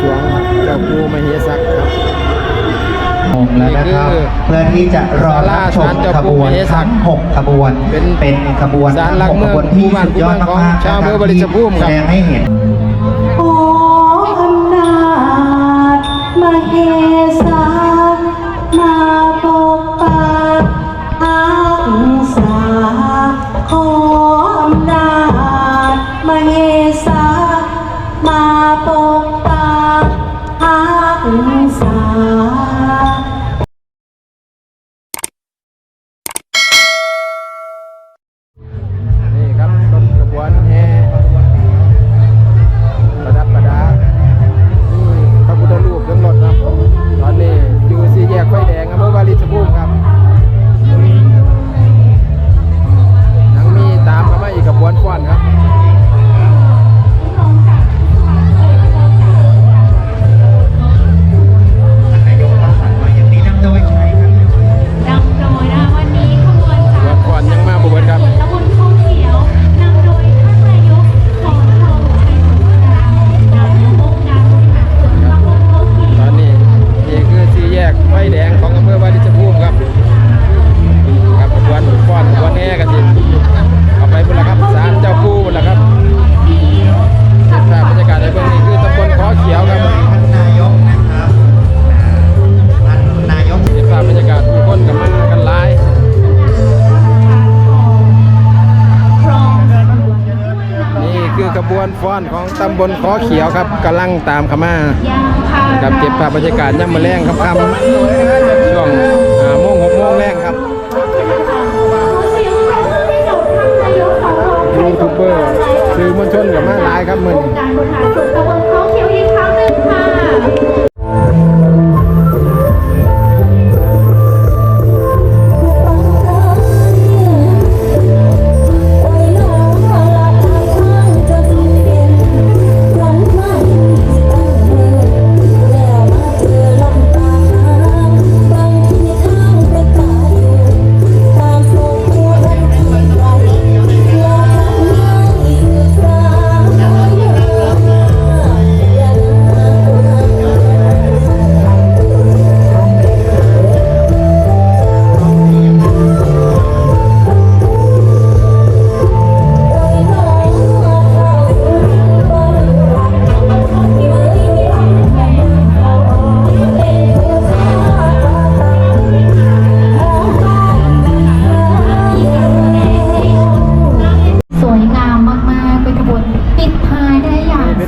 สรวงเจ้าปู่มเหสักครับงแล้วนะครับนี่คือเพื่อที่จะรอรับชมขบวนทั้งหกขบวนเป็นเป็นขบวนศาลหลักเมืองขบวนที่หมู่บ้านสุดยอดหมู่บ้านมากของๆชาวอำเภอนะครับวลิชภูมิครับแสดงให้เห็นขออำนาจมาเฮสามา ฟ้อนของตำบลขอเขียวครับกำลังตามข้ามา่ากับเก็บภาพบรรยากาศย่ำมาแรงครับคำช่วงโมงหกโมงแรงครับยูทูบเบอร์สื่อมวลชนกับมาหลายครับมึอง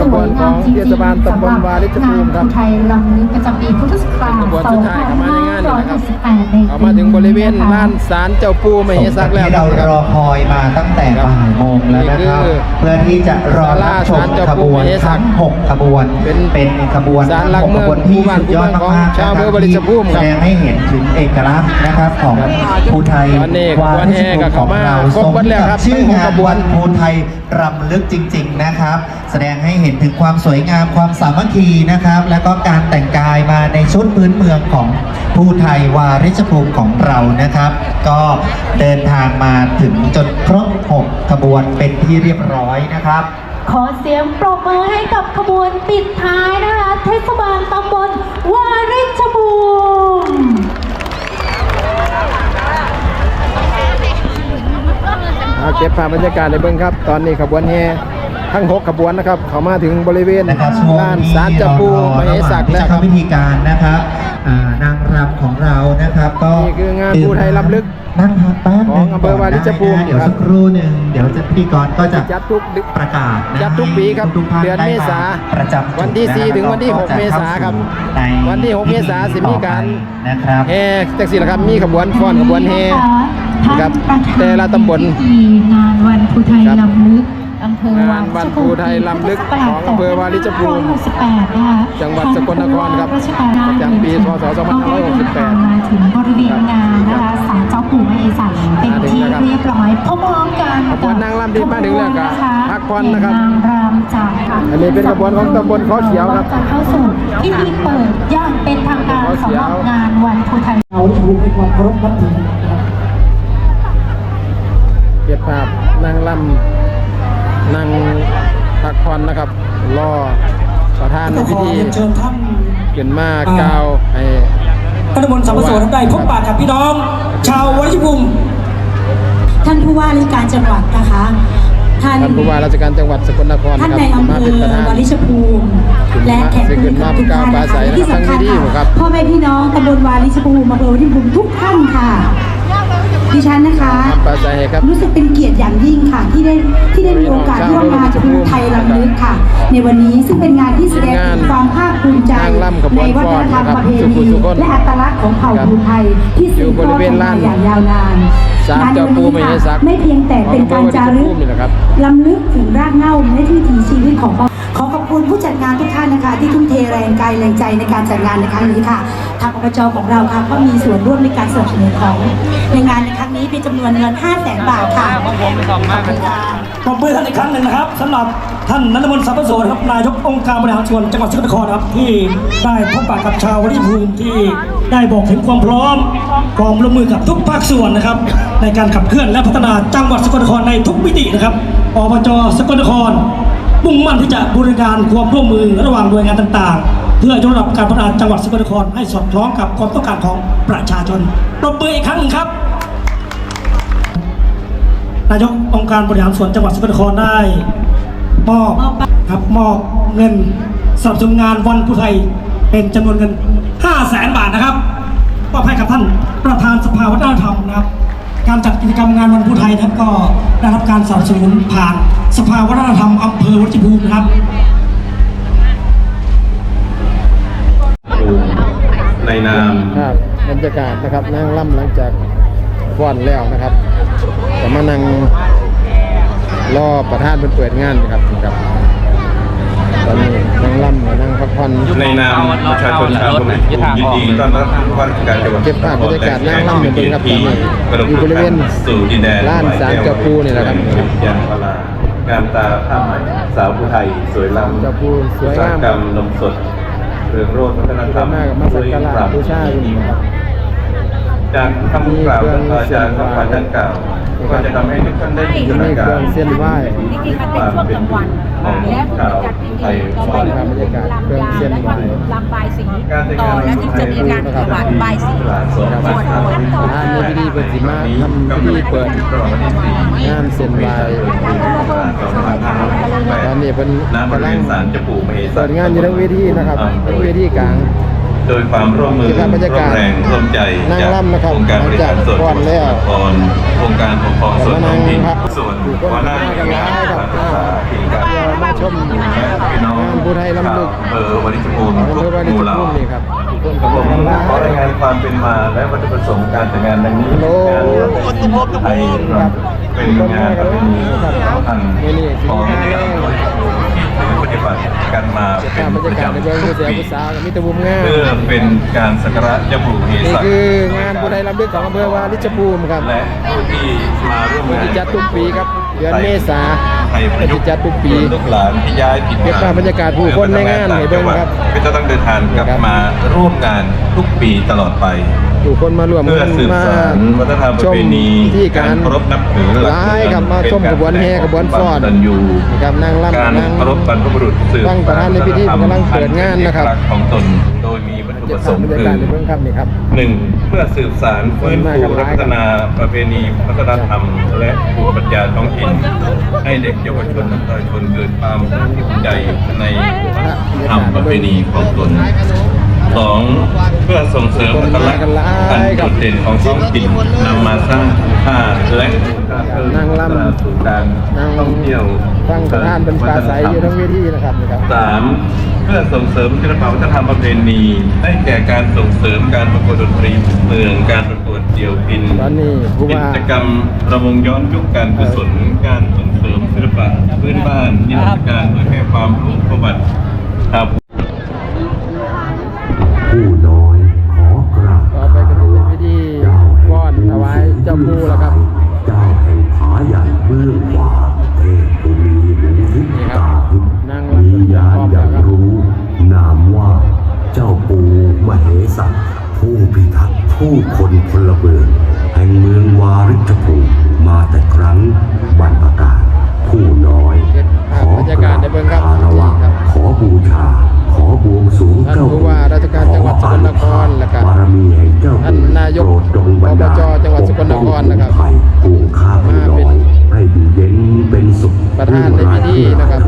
สขบววยนขงาอมงจริงเทศบาลๆตำบลวาริชภูมิครับงานไทยลำลึกประจำปีพุทธศักราชขบวนสุดท้ายเข้ามาในงานนี่นะครับ2568ในเอามาถึงบริเวณลานศาลเจ้าปู่มเหสักแล้วที่คเรารับรอคอยมาตั้งแต่บ่ายโมงแล้วนะครับนี่คือเพื่อที่จะรอรับชมขบวนทั้งหกขบวนเป็นเป็นขบวนศาลหลักขเมืองบวนที่หมู่บ้านสุดยอดของมากๆชาวอำเภอนะวลิชภูมิแสครับดงให้เห็นถึงเอกลักษณ์นะครับของครับภูไทยตอนนี้วาขบวนริแห่ชภูก็มิขเข้าองมาเราครบสมหมดแล้วกัครับบชื่อทั้งหกงาขนบวนวันภูไทยรำลึกจริง ๆ นะครับ แสดงให้เห็นถึงความสวยงามความสามัคคีนะครับ แล้วก็การแต่งกายมาในชุดพื้นเมืองของภูไทยวาริชภูมิของเรานะครับ ก็เดินทางมาถึงจนครบหกขบวนเป็นที่เรียบร้อยนะครับ ขอเสียงปรบมือให้กับขบวนปิดท้ายนะคะ เทศบาลตำบลวาริชภูมิเอาเก็บภาพบรรยากาศในเบื้องครับ ตอนนี้ขบวนแห่ ทั้งหกขบวนนะครับ เข้ามาถึงบริเวณนะครับช่วงลานนี้ศาลเจ้าปู่มเหสักที่แล้วจะครัเข้าบพิธีการนะครับอ่านางรำของเรานะครับ ก็นี่คืองานภูไทยรำลึกนั่งพักแป๊บของอำเภอวาริชภูมิเดี๋ยวครับสักครู่หนึ่งเดี๋ยวจะพิธีกรก็จะจัดทุกดึกประกาศนะจัดทุกปีครับทุกๆท่านเดือนเมษาได้ประจำจุดวันที่ะสี่ครับถึงวันที่หกก็จะเมษาครับเข้สู่ในวันที่หกเมษาสิมีการนะครับแห่แท็กซี่ละครับมีขบวนฟ้อนขบวนแห่นะครับแต่ละตำบลงานวันภูไทยครับลำลึก อำเภอวางานวันภูไทยลำลึกของอำเภอวาริชภูมิ2568นะคะจังหวัดสกลนครครับราชการประจำปีพศ2568มาถึงบริเวณงานนะคะศาลเจ้าปู่มเหสักเป็นที่เรียบร้อยพร้อมๆกันขบวนนางรำที่มาถึงแล้วก็พักผ่อนนะครับนางรำจากอันนี้เป็นขบวนของตำบลขอเขียวครับจะเข้าสู่พิธีเปิดอย่างเป็นทางการสำหรับงานวันภูไทยเอาถูกในความเคารพนับถือนะครับเก็บภาพนางลำ นางพักผ่อนนะครับ รอประธานในก็ขพิอธีเรียนเชิญท่านขึ้นมากล่าวให้ ท่านตำบลสัมปโสท่านใดพบปะกับพี่น้อง ชาววัชภูมิท่านผู้ว่าราชการจังหวัดนะคะ ท่าน ท่านผู้ว่าราชการจังหวัดสกลนครท่านครับในอำเภมาอเป็นประธาน วาริชภูมิ และแขกผู้มีเกียรติทุกท่านขึ้นมานะคะกล่าวปราศัยที่สำคัญนะครับทั้งที่ดีค่ะครับพ่อแม่พี่น้องตำบลวาริชภูมิอำเภอวาริชภูมิทุกท่านค่ะ ดิฉันนะคะนำปลาใสครับ รู้สึกเป็นเกียรติอย่างยิ่งค่ะ ที่ได้ที่ได้มีโอกาสร่วมงานภูไทยลำลึกค่ะ ในวันนี้ซึ่งเป็นงานที่แสดงถึงความภาคภูมิใจนางรำขบในวนวัฒนธรรมฟ้อนนะครับประเพสุขุณีสุขนและอัตลักษณ์ของเผ่าครับภูไทยที่สืบอยู่บทอริดเวณกันลามานอย่างยาวนานศาลเจ้าปู่มเหสักไม่เพียงแต่เป็นการจารึกของอำเภอวาริชภูมินี่แหละครับลำลึกถึงรากเหง้าและวิถีชีวิตของเราขอขอบคุณผู้จัดงานทุกท่านนะคะ ที่ทุ่มเทแรงกายแรงใจในการจัดงานในครั้งนี้ค่ะทางอบจของเราค่ะก็มีส่วนร่วมในการสนับสนุนของในงานในครั้งนี้เป็น จำนวนเงิน 5 0 0แสนบาทค่ะขอบคุณค่ะปรบมือท่านอีกครั้งหนึ่งนะครับสำหรับท่านนันทมนต์สัมปโสนะครับนายกองค์การบริหารส่วนจังหวัดสกลนครนะครับที่ได้พบปะกับชาววัชภูมิที่ได้บอกถึงความพร้อมความร่วมมือกับทุกภาคส่วนนะครับ ในการขับเคลื่อนและพัฒนาจังหวัดสกลนครในทุกมิตินะครับอบจสกลนครมุ่งมั่นที่จะบูรณาการความร่วมมือระหว่างหน่วยงานต่างๆ เพื่อยกระดับการพัฒนาจังหวัดสกลนครให้สอดคล้องกับความต้องการของประชาชนปรบมืออีกครั้งหนึ่งครับ นายกองค์การบริหารส่วนจังหวัดสกลนครได้มอบครับมอบเงินสนับสนุนงานวันผู้ไทยเป็นจำนวนเงิน 5 0 0แสนบาทนะครับมอบให้กับท่านประธานสภาวัฒนธรรมนะครับ การจัดกิจกรรมงานวันผู้ไทยนะครับก็ได้รับการสนับสนุนผ่านสภาวัฒนธรรมอำเภอวัชภูมินะครับในนามครับบรรยากาศนะครับนั่งล่ำหลังจากฟ้อนแล้วนะครับ ก็มานั่งรอประธานเป็นเปิดงานนะครับครับ ตอนนี้นั่งล่ำนั่งพักผ่อนในนามประชาชนชาวบุรียินดีต้อนรับผู้ว่าราชการจังหวัดเก็บภาพบรรยากาศนั่งล่ำเหมือนเดิมครับที่กระดมอยู่บริเวณสู่ดินแดนลานศาลเจ้าปู่นี่แหละครับยางพารางามตาผ้าไหมสาวผู้ไทยสวยล้ำเจ้าปู่สวยงามอุตสาหกรรมนมสดเรืองโรจน์วัฒนธรรมมากกับมาสักการะบูชาอยู่นี่ครับ จากคำกล่าวของอาจารย์ของพระท่านกล่าวก็จะทำให้ทุกท่านได้จินตนามีเคการื่รองเส้นไหว้จริงๆมันเป็นช่วงกลางวันของและชาวไทยเราสไปอนครับบรรยากาศเครื่องเส้นไหว้ลำบายสีต่อแล้วจึงจะมีการถวายบายสีครับสวดมนต์ประธานในพิธีเปิดสิมาทำพิธีเปิดงานเส้นไหว้ตอนนี้เพิ่นณบริเวณศาลเจ้าปู่มเหสัเปิดงานอยู่ทั้งเวทีนะครับทั้งเวทีกลาง โดยความร่วมมือเก็บภาพบรรยากาศร่วมแรงร่วมใจนั่งจากร่ำนะครับองค์การบริหารส่วนหลังจากก่อนแล้วจังหวัดสกลนครองค์การปกครองส่วนท้องถิ่นแล้วมานั่งพักส่วนอยู่หัวหน้ากันงานหลายครับศึกษาที่การเพื่อมาชมพี่น้องงานผู้ไทยลำลึกอำเภอวาริชภูมิอำทุเภกอวาหริชมู่เหล่าภูมินี่ครับทุกคนผกำลัมงรขอรายงานความเป็นมาและวัตถุประสงค์การจัดงานดังนี้โอ้งานไทยเป็นงานประเพณีสำคัญของป ภานพบรรประยากาศในจำเบื้องผู้เสียผู้สาวกับมิตรบุมงามเพื่อเป็นการสักการะเจ้าปู่เฮนี่สักคืองานผู้ไทยลำลึกของอำเภอวาริชภูมิครับและผู้ที่มาร่วมงานที่จัดทุกปีครับเดือนเมษาไทยประยุกต์ที่จัดทุกปีลูกหลานที่ย้ายถิ่นเก็บภาพบรรยากาศผู้คนในงานให้เบิ่งครับก็จะต้องเดินทางกลับมาร่วมงานทุกปีตลอดไป ผู้คนมาร่วมเพื่อสืบมาสานวัฒนธรรมประเพณีที่การเคารพนับถือหลักหลายครับมาชมขบวนแห่ขบวนฟ้อนตันยูนะครับนั่งรำการนั่งเคารพบรรพบุรุษสืบฟังประธานในพิธีกำลังเปิดงานนะครับอัเป็เอกลักษณ์ของตนโดยมีวัตถุเก็ปบระสภาพงค์บรรยาคืกาศอในเบื้องครับนี่ครับหนึ่งเพื่อสืบสารฟื้นฟูและพัฒนาประเพณีวัฒนธรรม และภูมิปัญญาท้องถิ่นให้เด็กเยาวชนและประชาชนเกิดความภูมิใจในวัฒนธรรมประเพณีของตนส องเพื่อส่งเสริมอัตลักษณ์อันโดดเด่นของท้องถิ่นนำมาสร้างค่าและการเพิ่มนั่งรำสู่การนั่งท่องเที่ยวฟังประธานเป็นปลาใสอยู่ทั้งเวทีนะครับสามเพื่อส่งเสริมศิลปวัฒนธรรมประเพณีได้แก่การส่งเสริมการประกวดดนตรีเมืองการประกวดเดี่ยวพินกิจกรรมระวงย้อนยุคการกุศลการส่งเสริมศิลปะพื้นบ้านนิทรรศการเผยแพร่ความรู้ประวัติครับ เจ้าปู่แล้วครับเจ้าแห่งผาใหญ่เบื้องขวาเทพบุรีหนูทิศตาทิพย์นั่งรับมีญาณพร้อมอแล้ยาวกครับรู้ นามว่าเจ้าปูมเหสักผู้พิทักษ์ผู้คนพลเมืองแห่งเมืองวาริชภูมิมาแต่ครั้งบรรพกาศผู้น้อยเก็บภาพบรรยากาศในเบื้องครับคารวะครับขอบูชาายกอบจจังหวัดสกลนครนะครับมาเป็นประธานในพิธีนะครับ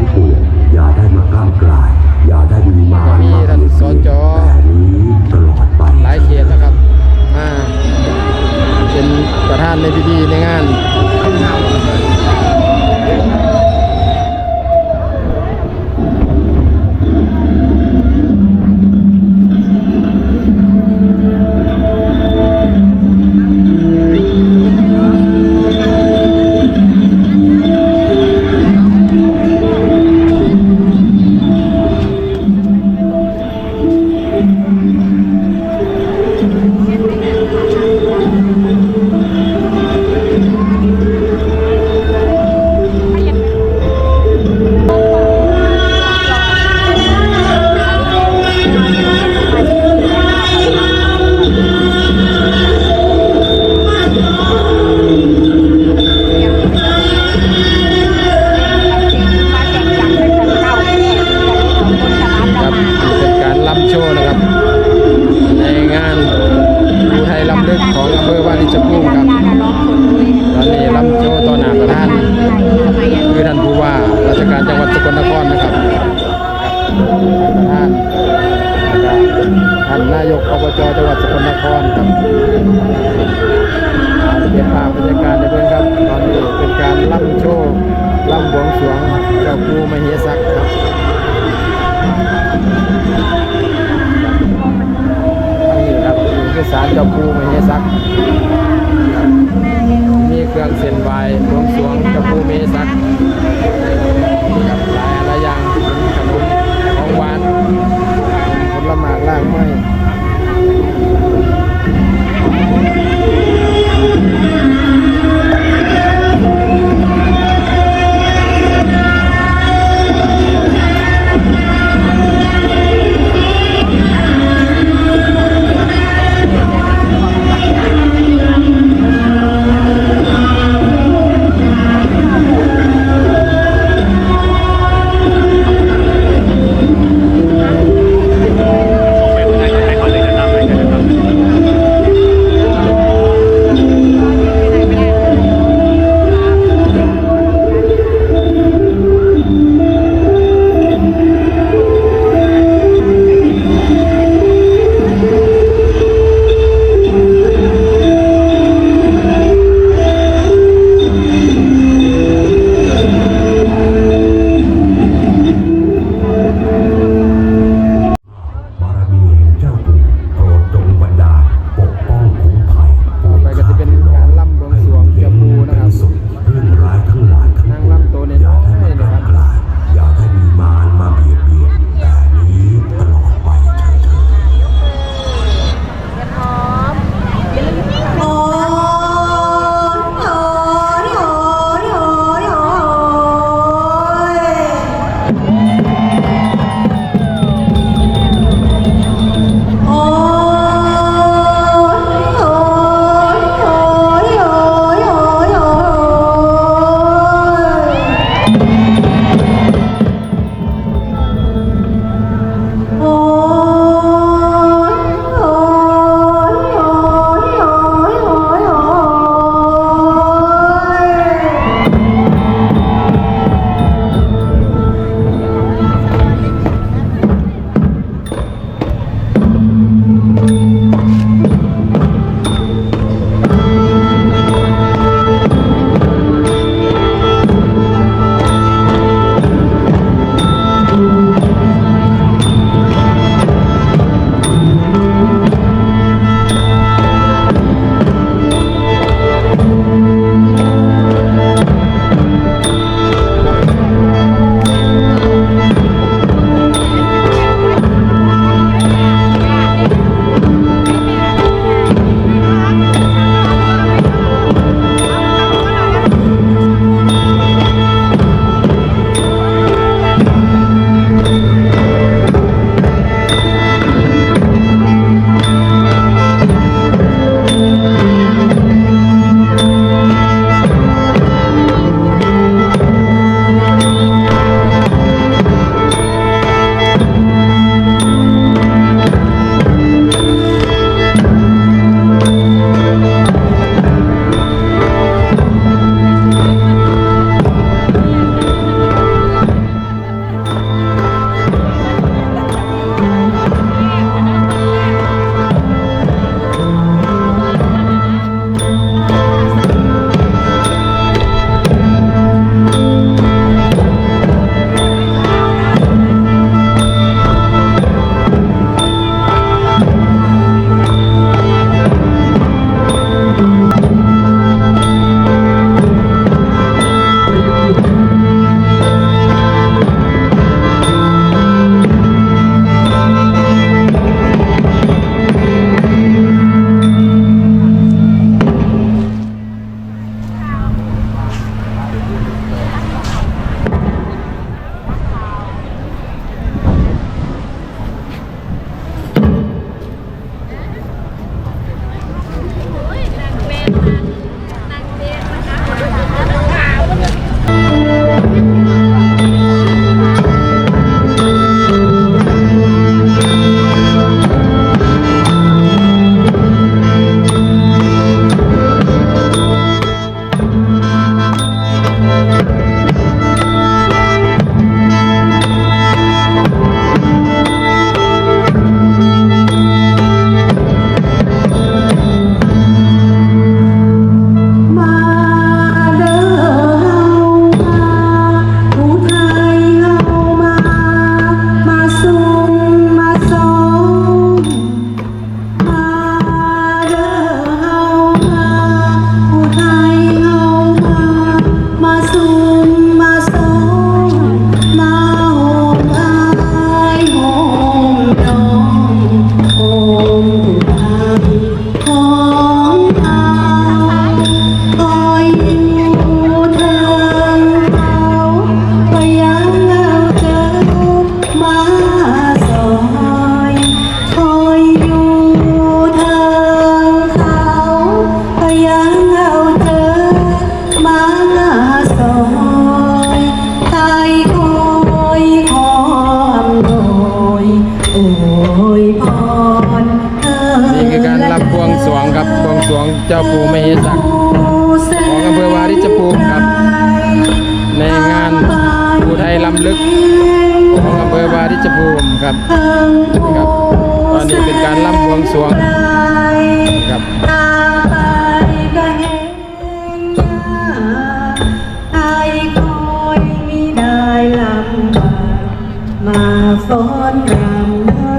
ฟ้อนรำเนิ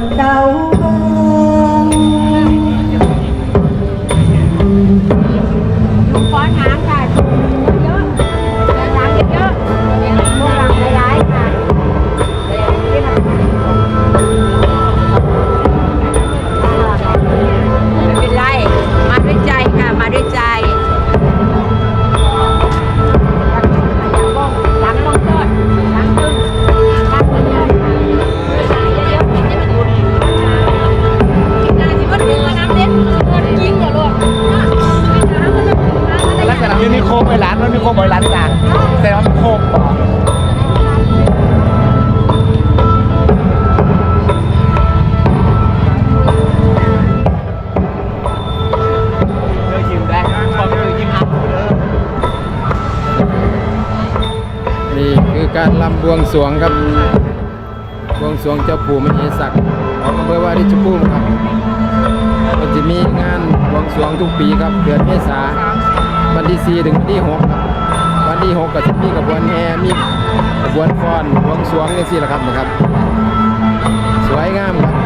บเดา การลำบวงสวงครับ บวงสวงเจ้าปู่มเหสักของอำเภอวาริชภูมิครับก็จะมีงานบวงสวงทุกปีครับ เดือนเมษาวันที่ 4 ถึงวันที่ 6 ครับ วันที่ 6 ก็จะมีกระบวนแห่มีกระบวนฟ้อนบวงสวงนี่สิละครับนะครับ สวยงามครับ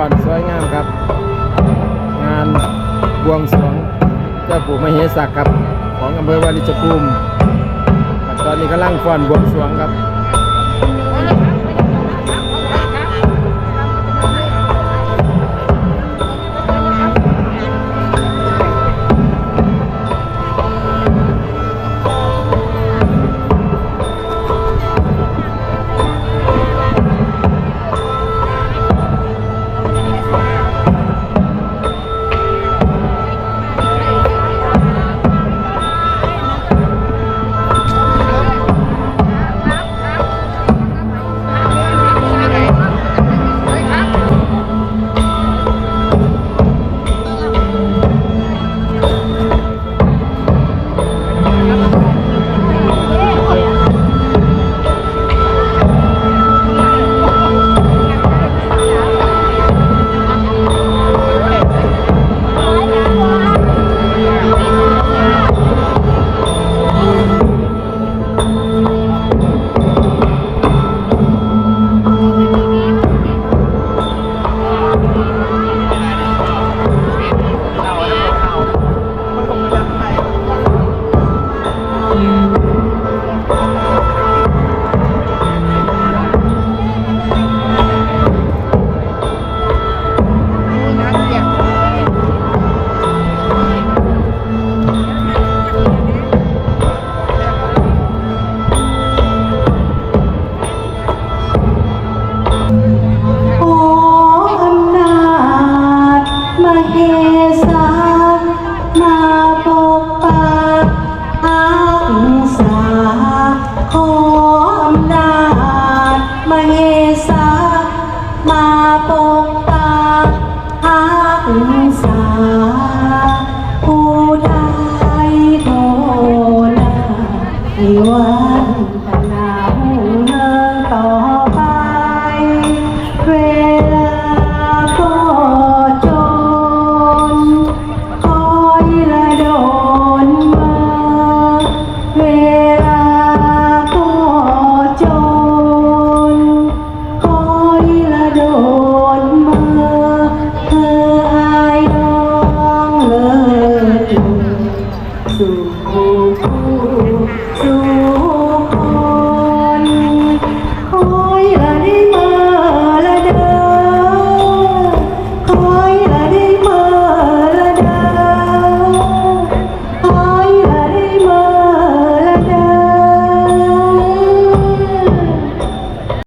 ระบวนฟ้อนสวยงามครับ งานบวงสรวงเจ้าปู่มเหสักครับ ของอำเภอวาริชภูมิตอนนี้กำลังฟ้อนบวงสรวงครับ